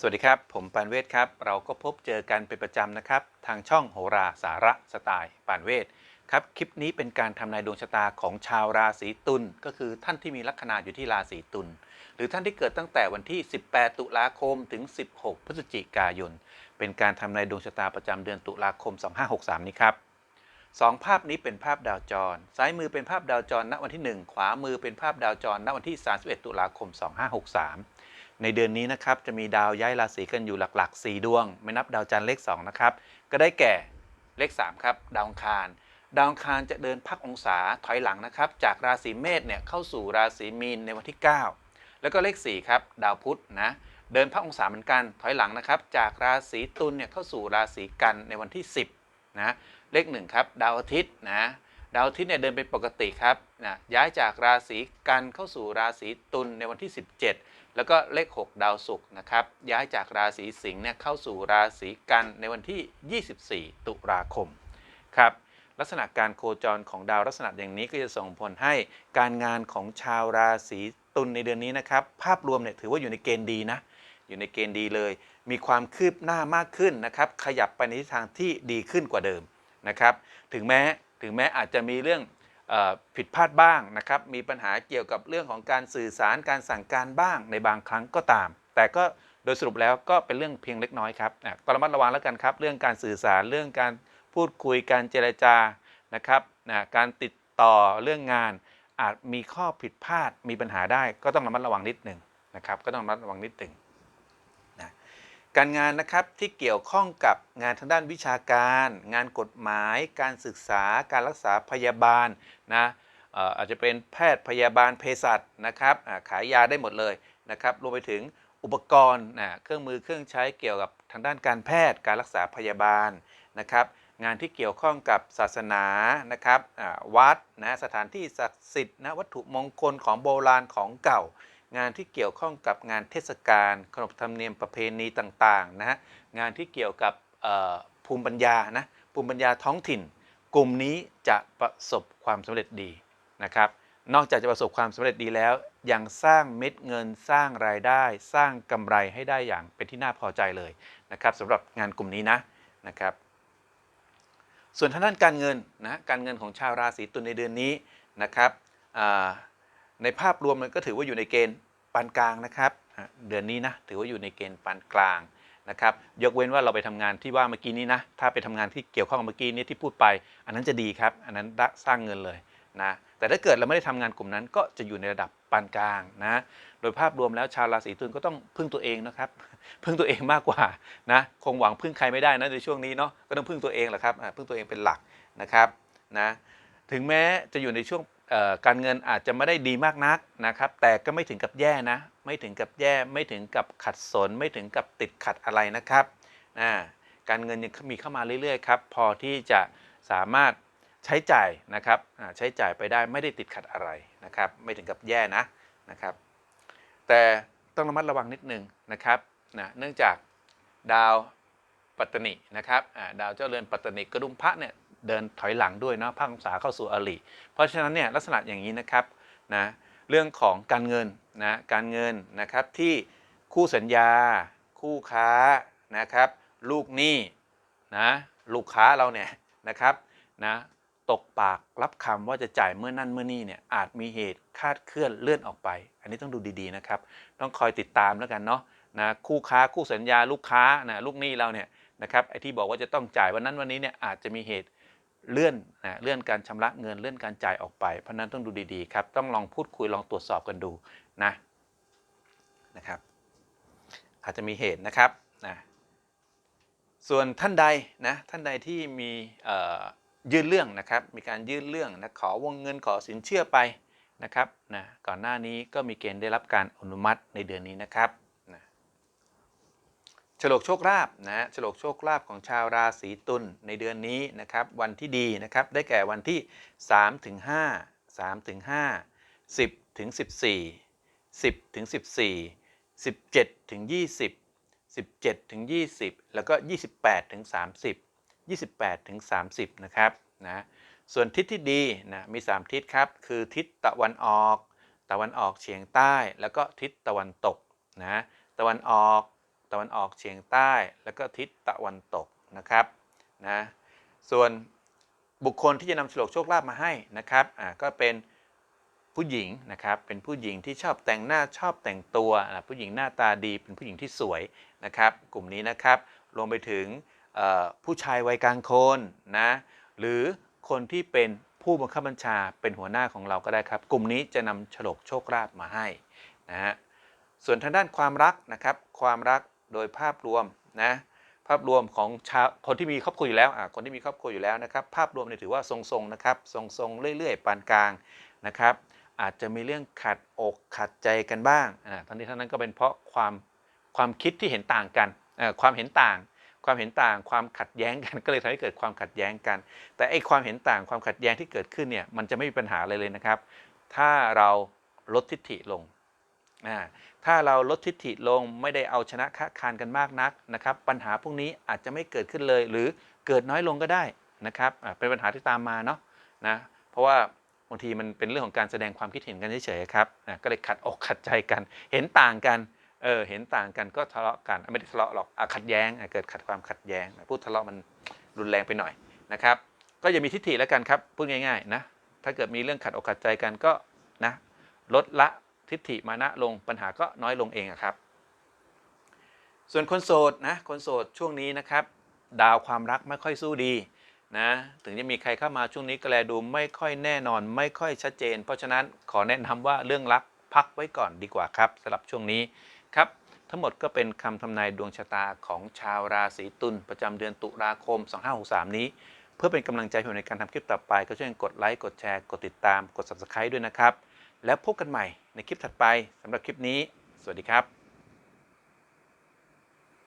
สวัสดีครับ ผมปานเวศครับ เราก็พบเจอกันเป็นประจำนะครับ ทางช่องโหราสาระสไตล์ปานเวศครับ คลิปนี้เป็นการทำนายดวงชะตาของชาวราศีตุลก็คือท่านที่มีลัคนาอยู่ที่ราศีตุลหรือท่านที่เกิดตั้งแต่วันที่ 18 ตุลาคมถึง 16 พฤศจิกายน เป็นการทำนายดวงชะตาประจำเดือนตุลาคม 2563 นี้ครับ สองภาพนี้เป็นภาพดาวจร ซ้ายมือเป็นภาพดาวจร ณวันที่ 1 ขวามือเป็นภาพดาวจร ณวันที่ 31 ตุลาคม 2563 ในเดือนนี้นะครับจะมีดาวย้ายราศีกันอยู่หลักๆ 4 ดวง ไม่นับดาวจันทร์เลข2นะครับก็ได้แก่เลข 3 ครับ ดาวอังคาร ดาวอังคารจะเดินพักองศาถอยหลังนะครับ จากราศีเมษเนี่ยเข้าสู่ราศีมีนในวันที่ 9 แล้วก็เลข4ครับดาวพุธนะเดินพักองศาเหมือนกันถอยหลังนะครับ จากราศีตุลเนี่ยเข้าสู่ราศีกันในวันที่ 10นะ เลข1ครับดาวอาทิตย์นะดาวอาทิตย์เนี่ยเดินเป็นปกติครับนะย้ายจากราศีกันเข้าสู่ราศีตุลในวันที่ 17 แล้วก็เลข 6 ดาวศุกร์นะครับย้ายจากราศีสิงห์เนี่ยเข้าสู่ราศีกันในวันที่ 24 ตุลาคมครับลักษณะการโคจรของดาวลักษณะอย่างนี้ก็จะส่งผลให้การงานของชาวราศีตุลในเดือนนี้นะครับ ภาพรวมเนี่ยถือว่าอยู่ในเกณฑ์ดีนะ อยู่ในเกณฑ์ดีเลย มีความคืบหน้ามากขึ้นนะครับ ขยับไปในทิศทางที่ดีขึ้นกว่าเดิม นะครับถึงแม้ถึงแม้อาจจะมีเรื่องผิดพลาดบ้างนะครับมีปัญหาเกี่ยวกับเรื่องของการสื่อสารการสั่งการบ้างในบางครั้งก็ตาม แต่ก็โดยสรุปแล้วก็เป็นเรื่องเพียงเล็กน้อยครับอะก็ระมัดระวังแล้วกันครับเรื่องการสื่อสารเรื่องการพูดคุยการเจรจานะครับนะการติดต่อเรื่องงานอาจมีข้อผิดพลาดมีปัญหาได้ ก็ต้องระมัดระวังนิดหนึ่งนะครับก็ต้องระมัดระวังนิดหนึ่ง การงานนะครับที่เกี่ยวข้องกับงานทางด้านวิชาการ งานกฎหมาย การศึกษา การรักษาพยาบาลนะอาจจะเป็นแพทย์พยาบาลเภสัชนะครับขายยาได้หมดเลยนะครับรวมไปถึงอุปกรณ์นะเครื่องมือเครื่องใช้เกี่ยวกับทางด้านการแพทย์ การรักษาพยาบาลนะครับงานที่เกี่ยวข้องกับศาสนานะครับวัดนะสถานที่ศักดิ์สิทธิ์นะวัตถุมงคลของโบราณของเก่า งานที่เกี่ยวข้องกับงานเทศกาลขนบธรรมเนียมประเพณีต่างๆนะฮะงานที่เกี่ยวกับภูมิปัญญานะภูมิปัญญาท้องถิ่น กลุ่มนี้จะประสบความสำเร็จดีนะครับนอกจากจะประสบความสำเร็จดีแล้ว ยังสร้างเม็ดเงินสร้างรายได้ สร้างกำไรให้ได้อย่างเป็นที่น่าพอใจเลยนะครับสำหรับงานกลุ่มนี้นะนะครับส่วนทางด้านการเงินนะการเงินของชาวราศีตุลในเดือนนี้นะครับ ในภาพรวมมันก็ถือว่าอยู่ในเกณฑ์ปานกลางนะครับ เดือนนี้นะถือว่าอยู่ในเกณฑ์ปานกลางนะครับ ยกเว้นว่าเราไปทำงานที่ว่าเมื่อกี้นี้นะ ถ้าไปทำงานที่เกี่ยวข้องกับเมื่อกี้นี้ที่พูดไป อันนั้นจะดีครับ อันนั้นสร้างเงินเลยนะ แต่ถ้าเกิดเราไม่ได้ทำงานกลุ่มนั้น ก็จะอยู่ในระดับปานกลางนะ โดยภาพรวมแล้วชาวราศีตุลก็ต้องพึ่งตัวเองนะครับ พึ่งตัวเองมากกว่านะ คงหวังพึ่งใครไม่ได้นะในช่วงนี้เนาะ ก็ต้องพึ่งตัวเองแหละครับ พึ่งตัวเองเป็นหลักนะครับนะ ถึงแม้จะอยู่ในช่วง การเงินอาจจะไม่ได้ดีมากนักนะครับ แต่ก็ไม่ถึงกับแย่นะ ไม่ถึงกับแย่ ไม่ถึงกับขัดสน ไม่ถึงกับติดขัดอะไรนะครับอ่าการเงินยังมีเข้ามาเรื่อยๆครับ พอที่จะสามารถใช้จ่ายนะครับใช้จ่ายไปได้ไม่ได้ติดขัดอะไรนะครับ ไม่ถึงกับแย่นะนะครับ แต่ต้องระมัดระวังนิดนึงนะครับนะเนื่องจากดาวปัตตนินะครับดาวเจ้าเรือนปัตตนิกระดุมพระเนี่ย เดินถอยหลังด้วยเนาะพังษาเข้าสู่อริเพราะฉะนั้นเนี่ยลักษณะอย่างนี้นะครับนะเรื่องของการเงินนะการเงินนะครับที่คู่สัญญา คู่ค้านะครับ ลูกหนี้นะลูกค้าเราเนี่ยนะครับนะตกปากรับคำว่าจะจ่ายเมื่อนั่นเมื่อนี่เนี่ยอาจมีเหตุคาดเคลื่อนเลื่อนออกไป อันนี้ต้องดูดีๆนะครับ ต้องคอยติดตามแล้วกันเนาะนะคู่ค้าคู่สัญญาลูกค้านะลูกหนี้เราเนี่ยนะครับไอ้ที่บอกว่าจะต้องจ่ายวันนั้นวันนี้เนี่ยอาจจะมีเหตุ เลื่อนนะเลื่อนการชำระเงินเลื่อนการจ่ายออกไปเพราะนั้นต้องดูดีๆครับต้องลองพูดคุยลองตรวจสอบกันดูนะนะครับ อาจจะมีเหตุนะครับนะส่วนท่านใดนะท่านใดที่มียื่นเรื่องนะครับ มีการยื่นเรื่องนะขอวงเงินขอสินเชื่อไปนะครับนะก่อนหน้านี้ก็มีเกณฑ์ได้รับการอนุมัติในเดือนนี้นะครับ ฉลกโชคลาภนะฉลกโชคลาภของชาวราศีตุลในเดือนนี้นะครับวันที่ดีนะครับได้แก่วันที่3ถึง5 3ถึง5 10ถึง14 10ถึง14 17ถึง20 17ถึง20 แล้วก็ 28ถึง30 28ถึง30นะครับนะส่วนทิศที่ดีนะมี 3 ทิศครับ คือทิศตะวันออก ตะวันออกเฉียงใต้ แล้วก็ทิศตะวันตกนะตะวันออก ตะวันออกเฉียงใต้ แล้วก็ทิศตะวันตกนะครับนะส่วนบุคคลที่จะนำฉลกโชคลาภมาให้นะครับอ่าก็เป็นผู้หญิงนะครับเป็นผู้หญิงที่ชอบแต่งหน้าชอบแต่งตัวผู้หญิงหน้าตาดีเป็นผู้หญิงที่สวยนะครับ กลุ่มนี้นะครับรวมไปถึงผู้ชายวัยกลางคนนะหรือคนที่เป็นผู้บังคับบัญชาเป็นหัวหน้าของเราก็ได้ครับ กลุ่มนี้จะนำโฉลกโชคลาภมาให้นะฮะส่วนทางด้านความรักนะครับ ความรัก โดยภาพรวมนะภาพรวมของชาวคนที่มีครอบครัวอยู่แล้วคนที่มีครอบครัวอยู่แล้วนะครับภาพรวมเนี่ยถือว่าทรงๆนะครับทรงๆเรื่อยๆ ปานกลางนะครับอาจจะมีเรื่องขัดอกขัดใจกันบ้างอ่าทั้งนี้ทั้งนั้นก็เป็นเพราะความความคิดที่เห็นต่างกันความเห็นต่าง ความเห็นต่าง ความขัดแย้งกันก็เลยทำให้เกิดความขัดแย้งกัน แต่ไอ้ความเห็นต่างความขัดแย้งที่เกิดขึ้นเนี่ยมันจะไม่มีปัญหาเลยเลยนะครับ ถ้าเราลดทิฐิลง ถ้าเราลดทิฐิลงไม่ได้เอาชนะค้าคานกันมากนักนะครับปัญหาพวกนี้อาจจะไม่เกิดขึ้นเลย หรือเกิดน้อยลงก็ได้นะครับเป็นปัญหาที่ตามมาเนาะนะเพราะว่าบางทีมันเป็นเรื่องของการแสดงความคิดเห็นกันเฉยๆครับอ่าก็เลยขัดอกขัดใจกัน เห็นต่างกันเออเห็นต่างกันก็ทะเลาะกันไม่ได้ทะเลาะหรอกอขัดแย้งเกิดขัดความขัดแย้งพูดทะเลาะมันรุนแรงไปหน่อยนะครับก็อย่ามีทิฐิแล้วกันครับพูดง่ายๆนะถ้าเกิดมีเรื่องขัดอกขัดใจกันก็นะลดละ ทิฏฐิมานะลงปัญหาก็น้อยลงเองครับ ส่วนคนโสดนะคนโสดช่วงนี้นะครับ ดาวความรักไม่ค่อยสู้ดีนะถึงจะมีใครเข้ามาช่วงนี้ก็แลดูไม่ค่อยแน่นอน ไม่ค่อยชัดเจน เพราะฉะนั้นขอแนะนำว่าเรื่องรักพักไว้ก่อนดีกว่าครับสำหรับช่วงนี้ครับ ทั้งหมดก็เป็นคำทำนายดวงชะตาของชาวราศีตุลประจำเดือนตุลาคม 2563 นี้ เพื่อเป็นกำลังใจใในการทำคลิปต่อไป ก็ช่วยกดไลค์กดแชร์กดติดตามกด subscribe ด้วยนะครับ แล้วพบกันใหม่ ในคลิปถัดไปสำหรับคลิปนี้ สวัสดีครับ